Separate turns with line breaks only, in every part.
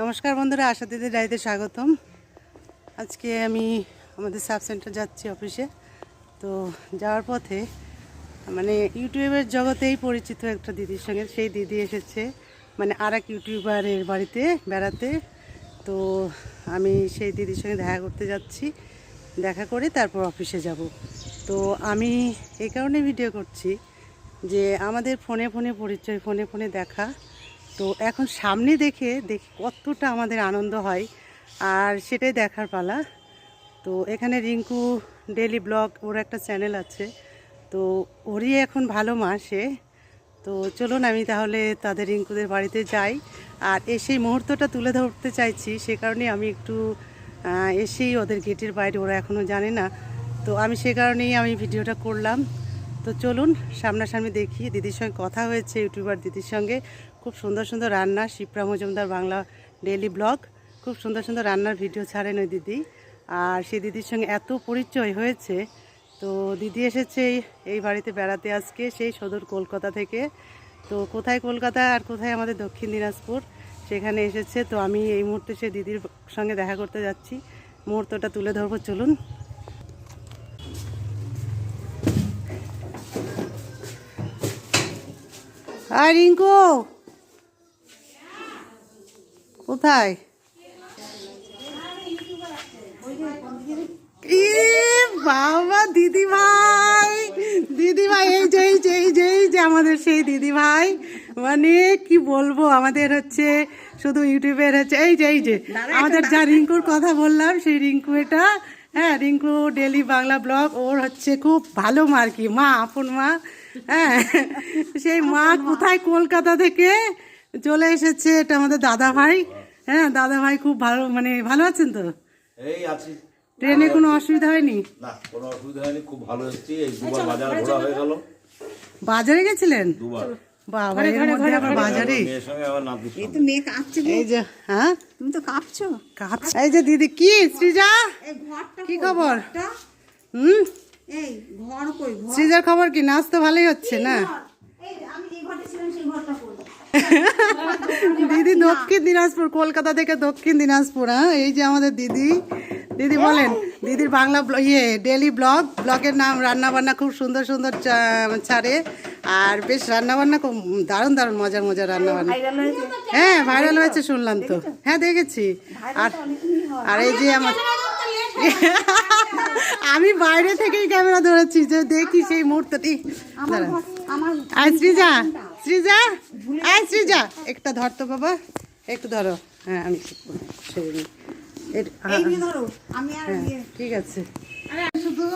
নমস্কার বন্ধুরা, আশা দিদি ডাইতে স্বাগতম। আজকে আমি আমাদের সাব সেন্টার যাচ্ছি অফিসে। তো যাওয়ার পথে মানে ইউটিউবের জগতেই পরিচিত একটা দিদির সঙ্গে, সেই দিদি এসেছে মানে আর এক ইউটিউবারের বাড়িতে বেড়াতে। তো আমি সেই দিদির সঙ্গে দেখা করতে যাচ্ছি, দেখা করে তারপর অফিসে যাব। তো আমি এই কারণে ভিডিও করছি যে আমাদের ফোনে ফোনে পরিচয়, ফোনে ফোনে দেখা। তো এখন সামনে দেখে দেখি কতটা আমাদের আনন্দ হয়। আর সেটাই দেখার পালা। তো এখানে রিঙ্কু ডেলি ব্লগ, ওর একটা চ্যানেল আছে। তো ওরই এখন ভালো মাসে তো চলুন আমি তাহলে তাদের রিঙ্কুদের বাড়িতে যাই। আর এসেই মুহূর্তটা তুলে ধরতে চাইছি, সে কারণে আমি একটু এসেই ওদের গেটের বাইরে, ওরা এখনও জানে না। তো আমি সে কারণেই আমি ভিডিওটা করলাম। তো চলুন সামনাসামনি দেখি, দিদির সঙ্গে কথা হয়েছে, ইউটিউবার দিদির সঙ্গে। খুব সুন্দর সুন্দর রান্না, শিপ্রা মজুমদার বাংলা ডেইলি ব্লগ। খুব সুন্দর সুন্দর রান্নার ভিডিও ছাড়েন ওই দিদি। আর সেই দিদির সঙ্গে এত পরিচয় হয়েছে, তো দিদি এসেছে এই- এই বাড়িতে বেড়াতে আজকে, সেই সদর কলকাতা থেকে। তো কোথায় কলকাতা আর কোথায় আমাদের দক্ষিণ দিনাজপুর, সেখানে এসেছে। তো আমি এই মুহূর্তে সে দিদির সঙ্গে দেখা করতে যাচ্ছি। মুহূর্তটা তুলে ধরবো, চলুন। আর রিঙ্কু! কোথায়? বাবা দিদি ভাই দিদি ভাই এই যে এই যে এই যে এই যে আমাদের সেই দিদি ভাই মানে কি বলব আমাদের হচ্ছে শুধু ইউটিউবের হচ্ছে এই যে এই যে আমাদের যা রিঙ্কুর কথা বললাম সেই রিঙ্কু এটা। হ্যাঁ রিঙ্কু ডেলি বাংলা ব্লগ ওর হচ্ছে খুব ভালো মা আর কি মা আপন মা হ্যাঁ। সেই মা কোথায়? কলকাতা থেকে চলে এসেছে এটা আমাদের দাদা ভাই হ্যাঁ দাদা ভাই খুব ভালো মানে ভালো আছেন তো?
এই আছি।
ট্রেনে কোনো অসুবিধা হয়নি?
না কোনো অসুবিধা হয়নি খুব ভালো এসেছি। এই দুবার বাজার ঘোরা হয়ে গেল।
বাজারে গেছিলেন?
দুবার।
বাবা এর মধ্যে আবার বাজারে?
মেয়ের সঙ্গে আবার নাতি
এই তো মেয়ে কাঁপছে
এই যে হ্যাঁ?
তুমি তো কাঁপছো।
কাঁপছে। এই যে দিদি কি সৃজা?
এই
কি খবর? হুম?
এই ঘর কই?
সৃজার খবর কি? নাচ তো ভালোই হচ্ছে না?
এই আমি যে ঘরটা ছিলাম সেই ঘরটা কই?
দিদি দক্ষিণ দিনাজপুর কলকাতা থেকে দক্ষিণ দিনাজপুর হ্যাঁ? এই যে আমাদের দিদি। দিদি বলেন দিদির বাংলা ইয়ে ডেলি ব্লগ ব্লগের নাম রান্নাবান্না খুব সুন্দর সুন্দর ছাড়ে। আর বেশ রান্নাবান্না খুব দারুণ দারুণ মজার মজার
রান্নাবান্না।
হ্যাঁ ভাইরাল হয়েছে শুনলাম তো। হ্যাঁ দেখেছি। আর আর এই যে আমার আমি বাইরে থেকেই ক্যামেরা ধরেছি যে দেখি সেই মুহূর্তটি। আয় সৃজা সৃজা আয় সৃজা। একটা ধর তো বাবা একটু ধরো। হ্যাঁ আমি এর- হ্যাঁ,
ইয়ে
ঠিক আছে। শুধু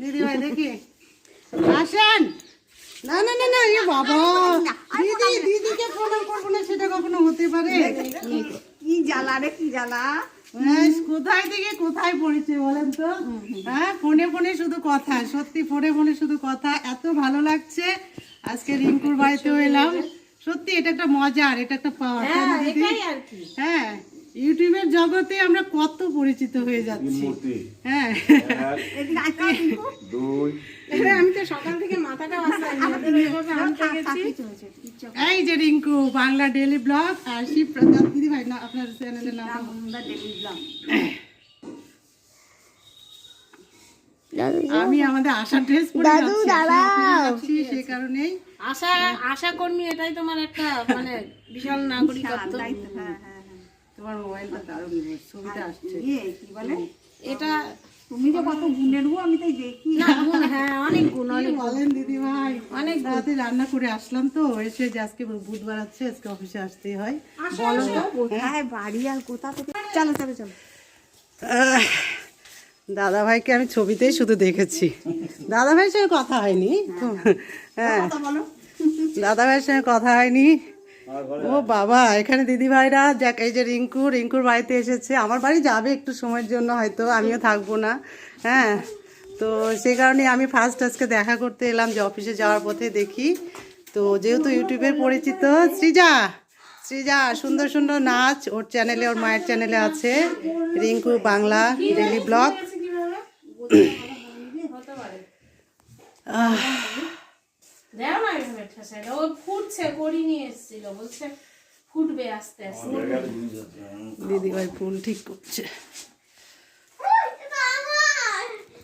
দিদি ভাই দেখি। আসেন। না না না না এ বাবা। দিদি দিদিকে প্রণাম করব না সেটা কখনো হতে পারে?
জ্বালা রে কি জ্বালা?
হ্যাঁ, কোথায় থেকে কোথায় পড়েছে বলেন তো? হ্যাঁ ফোনে ফোনে শুধু কথা সত্যি ফোনে ফোনে শুধু কথা এত ভালো লাগছে। আজকে রিঙ্কুর বাড়িতেও এলাম। সত্যি এটা একটা মজার এটা একটা পাওয়ার হ্যাঁ ইউটিউবের জগতে আমরা কত পরিচিত হয়ে যাচ্ছি। হ্যাঁ।
আমি তো সকাল থেকে মাথাটা
এই যে রিঙ্কু বাংলা ডেলি ব্লগ আর শিব প্রতাপ দিদি ভাই না আপনার চ্যানেলের নাম।
আমরা ডেলি ব্লগ।
আমি আমাদের আশা ড্রেস পরে সে কারণেই।
আশা আশা কর্মী এটাই তোমার একটা মানে বিশাল নাগরিকত্ব।
হ্যাঁ হ্যাঁ হ্যাঁ।
তোমার মোবাইলটা দারুণ ছবিটা আসছে।
ইয়ে কি বলে?
এটা
তুমি যে কত গুণের গো আমি তাই দেখি।
হ্যাঁ অনেক গুণ অনেক
বলেন দিদি ভাই?
অনেক
রাতে রান্না করে আসলাম তো এসে যে আজকে বুধবার আছে আজকে অফিসে আসতেই হয়।
বলো। তো কোথায় বাড়ি আর কোথা থেকে? চলো চলো চলো।
দাদা ভাইকে আমি ছবিতেই শুধু দেখেছি। দাদা ভাইয়ের সঙ্গে কথা হয়নি। হ্যাঁ।
বলো।
দাদা ভাইয়ের সঙ্গে কথা হয়নি। ও বাবা, এখানে দিদি ভাইরা দেখ এই যে রিঙ্কু, রিঙ্কুর বাড়িতে এসেছে। আমার বাড়ি যাবে একটু সময়ের জন্য, হয়তো আমিও থাকব না। হ্যাঁ তো সেই কারণে আমি ফার্স্ট আজকে দেখা করতে এলাম যে অফিসে যাওয়ার পথে দেখি। তো যেহেতু ইউটিউবের পরিচিত, সৃজা সৃজা, সুন্দর সুন্দর নাচ ওর চ্যানেলে ওর মায়ের চ্যানেলে আছে। রিঙ্কু বাংলা ডেলি ব্লগ আহ
দেও না এভাবে ঠেসাই ও ফুটছে করি নিয়ে এসেছিল বলছে ফুটবে আস্তে আস্তে
দিদিভাই ফুল ঠিক করছে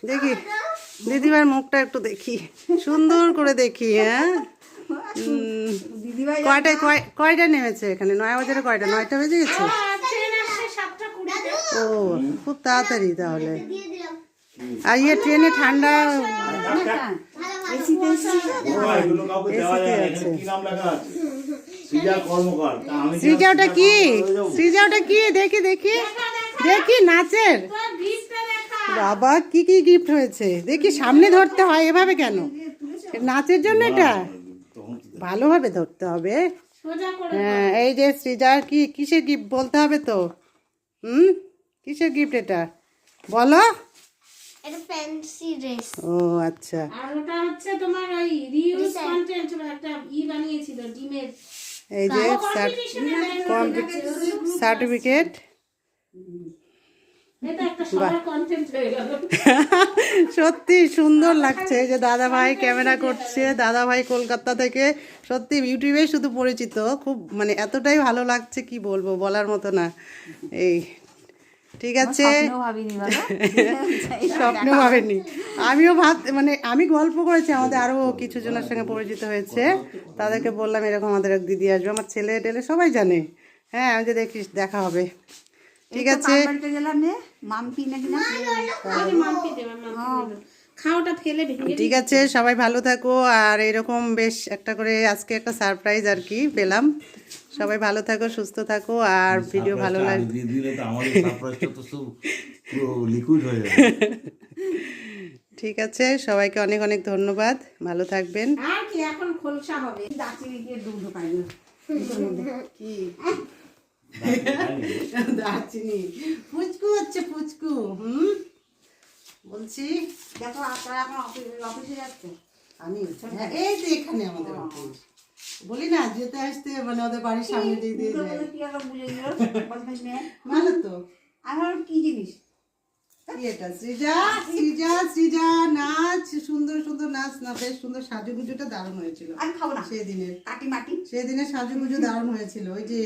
দেখি দিদিভাই মুখটা একটু দেখি সুন্দর করে দেখি হ্যাঁ
দিদিভাই
কয়টায় কয় কয়টা নেমেছে এখানে নয় বাজারে কয়টা নয়টা বেজে গেছে ও খুব তাড়াতাড়ি তাহলে আর ইয়ে ট্রেনে ঠান্ডা
এসিতে
ওটা কি ওটা কি? দেখি দেখি। দেখি নাচের। বাবা কি কি গিফট হয়েছে? দেখি সামনে ধরতে হয় এভাবে কেন? নাচের জন্য এটা? ভালোভাবে ধরতে হবে। হ্যাঁ এই যে সৃজার কি কিসের গিফট বলতে হবে তো? হুম? কিসের গিফট এটা? বলো।
এটা ফ্যান্সি ড্রেস
ও আচ্ছা।
আর ওটা হচ্ছে তোমার ওই রিউজ কন্টেন্ট একটা ই বানিয়েছিল ডিমের।
এই যে সার্টিফিকেট
এটা একটা সবার কন্টেন্ট গেল।
সত্যি সুন্দর লাগছে এই যে দাদা ভাই ক্যামেরা করছে দাদা ভাই কলকাতা থেকে। সত্যি ইউটিউবে শুধু পরিচিত খুব মানে এতটাই ভালো লাগছে কি বলব বলার মতো না। এই ঠিক আছে স্বপ্ন ভাবেনি আমিও ভাত মানে আমি গল্প করেছি আমাদের আরও কিছু জনের সঙ্গে পরিচিত হয়েছে তাদেরকে বললাম এরকম আমাদের এক দিদি আসবে আমার ছেলে টেলে সবাই জানে হ্যাঁ আমি যে দেখিস দেখা হবে ঠিক আছে
মাম্পি নাকি না
খাওয়াটা ফেলে ভেঙে
ঠিক আছে সবাই ভালো থাকো। আর এরকম বেশ একটা করে আজকে একটা সারপ্রাইজ আর কি পেলাম। সবাই ভালো থাকো সুস্থ থাকো। আর ভিডিও ভালো লাগে
আমি দিয়ে তো আমাদের সারপ্রাইজটা তো সব পুরো লিকুইড হয়ে যাবে।
ঠিক আছে সবাইকে অনেক অনেক ধন্যবাদ। ভালো থাকবেন।
আর কি এখন খোলসা হবে।
গিয়ে দুধ ঢোকাইলো
কি? দারচিনি পুচকু হচ্ছে পুচকু হুম? বলছি।
দেখো আপনারা এখন অফিসে যাচ্ছে
আমি হ্যাঁ, এই তো এখানে আমাদের অফিস বলি না যেতে আসতে মানে ওদের বাড়ির সামনে দিয়ে দিয়ে যায়। ভালো তো।
আমার কি জিনিস?
কি এটা? সৃজা সৃজা সৃজা নাচ সুন্দর সুন্দর নাচ। না বেশ সুন্দর সাজুগুজুটা দারুণ হয়েছিল।
আমি খাব না।
সেদিনের।
কাটি মাটি
সেদিনের সাজুগুজু দারুণ হয়েছিল। ওই যে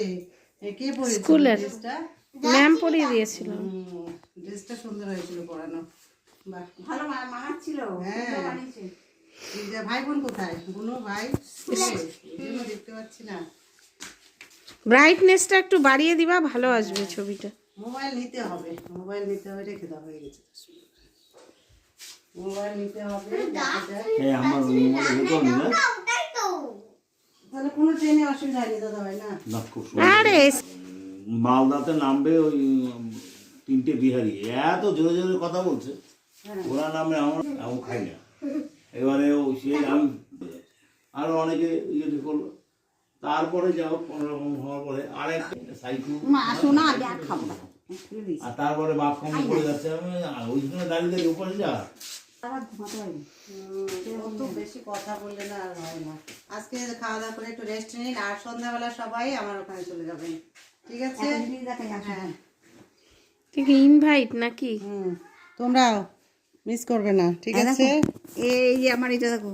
কে পরেছিল ড্রেসটা?
ম্যাম পরিয়ে দিয়েছিল।
ড্রেসটা সুন্দর হয়েছিল পরানো।
ভালো মানাচ্ছিল
হ্যাঁ। ভাই বোন কোথায়? বুনু ভাই। দেখতে পাচ্ছি না।
ব্রাইটনেসটা একটু বাড়িয়ে দিবা ভালো আসবে ছবিটা।
মোবাইল নিতে হবে। মোবাইল নিতে হবে রেখে দেওয়া হয়ে গেছে। মোবাইল নিতে হবে
তো।
তাহলে কোনো ট্রেনে অসুবিধা হয়নি দাদা ভাই না?
না খুব সুন্দর।
আরে
মালদাতে নামবে ওই তিনটে বিহারি। এত জোরে জোরে কথা বলছে। ওরা নামে আমার আমি খাই না। এবারে সে আমি আরও অনেকে ইয়ে করল তারপরে যাও কোনোরকম হওয়ার পরে আরেক সাইকেল
আর
তারপরে বাপ কমে পড়ে যাচ্ছে আমি ওইখানে দাঁড়িয়ে দাঁড়িয়ে উপরে যা।
আবার ঘুমাতে পারিনি
অত বেশি কথা বললে না আর হয় না। আজকে খাওয়া দাওয়া করে একটু রেস্ট নিন আর সন্ধ্যাবেলা সবাই আমার ওখানে চলে যাবেন। ঠিক আছে?
দিদি
হ্যাঁ।
ইনভাইট নাকি?
হুম তোমরাও? মিস করবে না ঠিক আছে?
এই যে আমার এটা দেখো।